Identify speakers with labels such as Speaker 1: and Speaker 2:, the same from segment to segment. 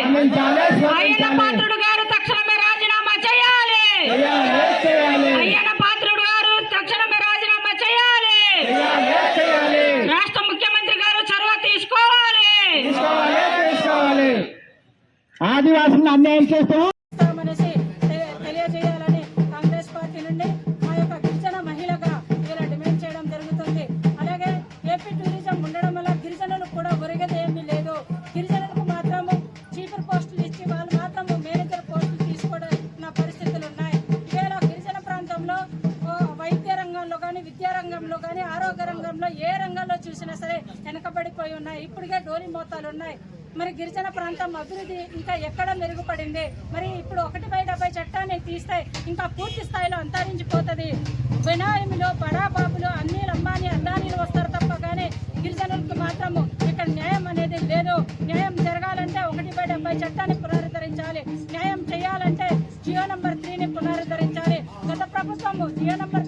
Speaker 1: స్పందించాలి
Speaker 2: పాత్రుడు గారు తక్షణమే రాజీనామా చేయాలి. అయ్యన్న పాత్రుడు గారు తక్షణమే రాజీనామా చేయాలి. రాష్ట్ర ముఖ్యమంత్రి గారు చొరవ తీసుకోవాలి.
Speaker 1: ఆదివాసులను అన్యాయం చేస్తూ
Speaker 3: ఉన్నాయి. ఇప్పటికే డోలి మోతాలు ఉన్నాయి. మరి గిరిజన ప్రాంతం అభివృద్ధి ఇంకా ఎక్కడ మెరుగుపడింది? మరి ఇప్పుడు ఒకటి బై డెబ్బై చట్టాన్ని తీస్తే ఇంకా పూర్తి స్థాయిలో అంతరించిపోతుంది. బినామీలు బడాబాబులు అన్ని లంబాని అందానీలు వస్తారు తప్ప కానీ గిరిజనులకు మాత్రము ఇక్కడ న్యాయం అనేది లేదు. న్యాయం జరగాలంటే ఒకటి బై డెబ్బై చట్టాన్ని పునరుద్ధరించాలి. న్యాయం చేయాలంటే జియో నంబర్ త్రీని పునరుద్ధరించాలి. గత ప్రభుత్వము జియో నంబర్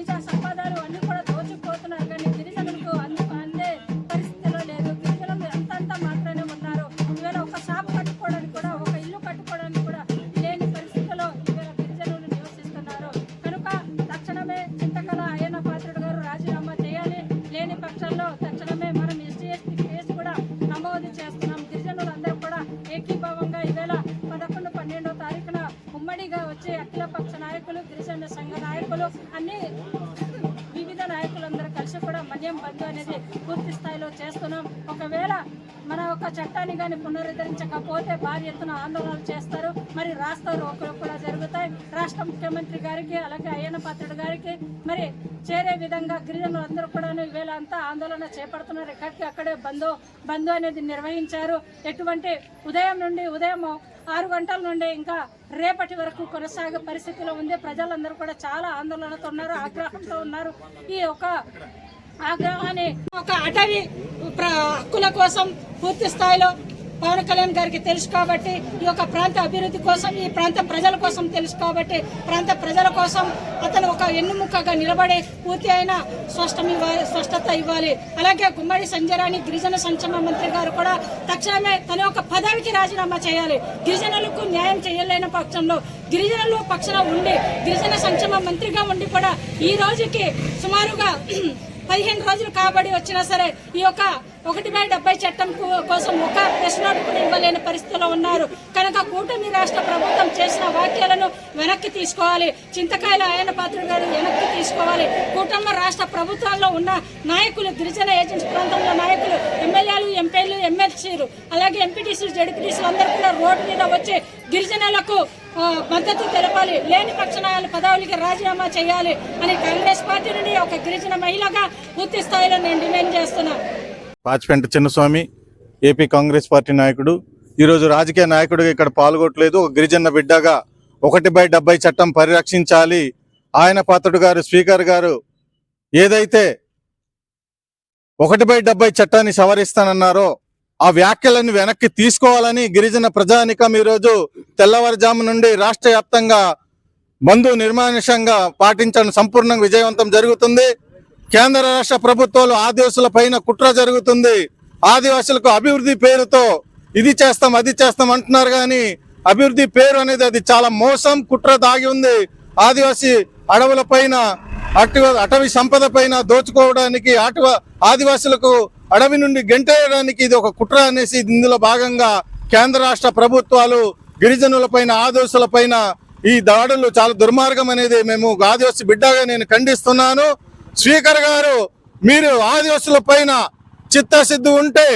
Speaker 3: ఖనిజ సంపదలు అన్ని కూడా దోచుకుపోతున్నారు. కానీ గిరిజనులకు అందు అందే పరిస్థితిలో లేదు. గిరిజనులు అంతంత మాత్రమే ఉన్నారు. ఈవేళ ఒక షాప్ కట్టుకోవడానికి కూడా ఒక ఇల్లు కట్టుకోవడానికి కూడా లేని పరిస్థితిలో ఈవేళ గిరిజనులు నివసిస్తున్నారు. కనుక తక్షణమే చింతకళ అయ్యన్న పాత్రుడు గారు రాజీనామా చేయాలి. లేని పక్షంలో తక్షణమే వచ్చే అఖిల పక్ష నాయకులు గిరిజన సంఘ నాయకులు అన్ని వివిధ నాయకులందరూ కలిసి కూడా మద్యం బంధు అనేది పూర్తి స్థాయిలో చేస్తున్నాం. ఒకవేళ మన ఒక చట్టాన్ని కానీ పునరుద్ధరించకపోతే భారీ ఎత్తున ఆందోళనలు చేస్తారు. మరి రాస్తారు రోకులు కూడా జరుగుతాయి. రాష్ట్ర ముఖ్యమంత్రి గారికి అలాగే అయ్యన్న పాత్రుడు గారికి మరి చేరే విధంగా గిరిజనులు అందరూ కూడా ఈవేళ అంతా ఆందోళన చేపడుతున్నారు. ఎక్కడికి అక్కడే బంధు బంధు అనేది నిర్వహించారు. ఎటువంటి ఉదయం నుండి ఉదయం ఆరు గంటల నుండి ఇంకా రేపటి వరకు కొనసాగే పరిస్థితిలో ఉంది. ప్రజలందరూ కూడా చాలా ఆందోళనతో ఉన్నారు ఆగ్రహంతో ఉన్నారు. ఈ ఒక ఆగ్రహాన్ని ఒక అటవీ ప్ర- హక్కుల కోసం పూర్తి స్థాయిలో పవన్ కళ్యాణ్ గారికి తెలుసు కాబట్టి ఈ యొక్క ప్రాంత అభివృద్ధి కోసం ఈ ప్రాంతం ప్రజల కోసం తెలుసు కాబట్టి ప్రాంత ప్రజల కోసం అతను ఒక ఎన్నుముక్కగా నిలబడి పూర్తి అయిన స్పష్టం ఇవ్వాలి స్పష్టత ఇవ్వాలి. అలాగే గుమ్మడి సంజరాణి గిరిజన సంక్షేమ మంత్రి గారు కూడా తక్షణమే తన యొక్క పదవికి రాజీనామా చేయాలి. గిరిజనులకు న్యాయం చేయలేని పక్షంలో గిరిజనులు పక్షన ఉండి గిరిజన సంక్షేమ మంత్రిగా ఉండి కూడా ఈ రోజుకి సుమారుగా పదిహేను రోజులు కాబడి వచ్చినా సరే ఈ యొక్క ఒకటి బై డెబ్బై చట్టం కోసం ఒక ప్రశ్న కూడా ఇవ్వలేని పరిస్థితిలో ఉన్నారు. కనుక కూటమి రాష్ట్ర ప్రభుత్వం చేసిన వ్యాఖ్యలను వెనక్కి తీసుకోవాలి. చింతకాయల ఆయన పాత్ర గారు వెనక్కి తీసుకోవాలి. కూటమి రాష్ట్ర ప్రభుత్వాల్లో ఉన్న నాయకులు గిరిజన ఏజెన్సీ ప్రాంతంలో నాయకులు ఎమ్మెల్యేలు ఎంపీలు ఎమ్మెల్సీలు అలాగే ఎంపీటీసీలు జడ్పీటీసీలు అందరూ కూడా రోడ్డు మీద వచ్చి గిరిజనులకు మద్దతు తెలపాలి. లేని పక్షాల పదవులకి రాజీనామా చేయాలి అని కాంగ్రెస్ పార్టీ నుండి ఒక గిరిజన మహిళగా పూర్తి స్థాయిలో నేను డిమాండ్ చేస్తున్నాను
Speaker 4: పాచిపెంట చిన్నస్వామి ఏపీ కాంగ్రెస్ పార్టీ నాయకుడు. ఈరోజు రాజకీయ నాయకుడిగా ఇక్కడ పాల్గొట్టలేదు ఒక గిరిజన బిడ్డగా ఒకటి బై డెబ్బై చట్టం పరిరక్షించాలి. ఆయన పాత్రుడు గారు స్పీకర్ గారు ఏదైతే ఒకటి బై డెబ్బై చట్టాన్ని సవరిస్తానన్నారో ఆ వ్యాఖ్యలను వెనక్కి తీసుకోవాలని గిరిజన ప్రజానికం ఈరోజు తెల్లవారుజాము నుండి రాష్ట్ర వ్యాప్తంగా బంధు నిర్మానుషంగా పాటించడం సంపూర్ణంగా విజయవంతం జరుగుతుంది. కేంద్ర రాష్ట్ర ప్రభుత్వాలు ఆదివాసుల పైన కుట్ర జరుగుతుంది. ఆదివాసులకు అభివృద్ధి పేరుతో ఇది చేస్తాం అది చేస్తాం అంటున్నారు కానీ అభివృద్ధి పేరు అనేది అది చాలా మోసం కుట్ర దాగి ఉంది. ఆదివాసి అడవుల పైన అటవీ సంపద పైన దోచుకోవడానికి అటవ ఆదివాసులకు అడవి నుండి గెంటేయడానికి ఇది ఒక కుట్ర అనేసి ఇందులో భాగంగా కేంద్ర రాష్ట్ర ప్రభుత్వాలు గిరిజనుల పైన ఆదివాసుల పైన ఈ దాడులు చాలా దుర్మార్గం అనేది మేము ఆదివాసి బిడ్డగా నేను ఖండిస్తున్నాను. స్పీకర్ గారు మీరు ఆదివాసుల పైన చిత్తశుద్ధి ఉంటే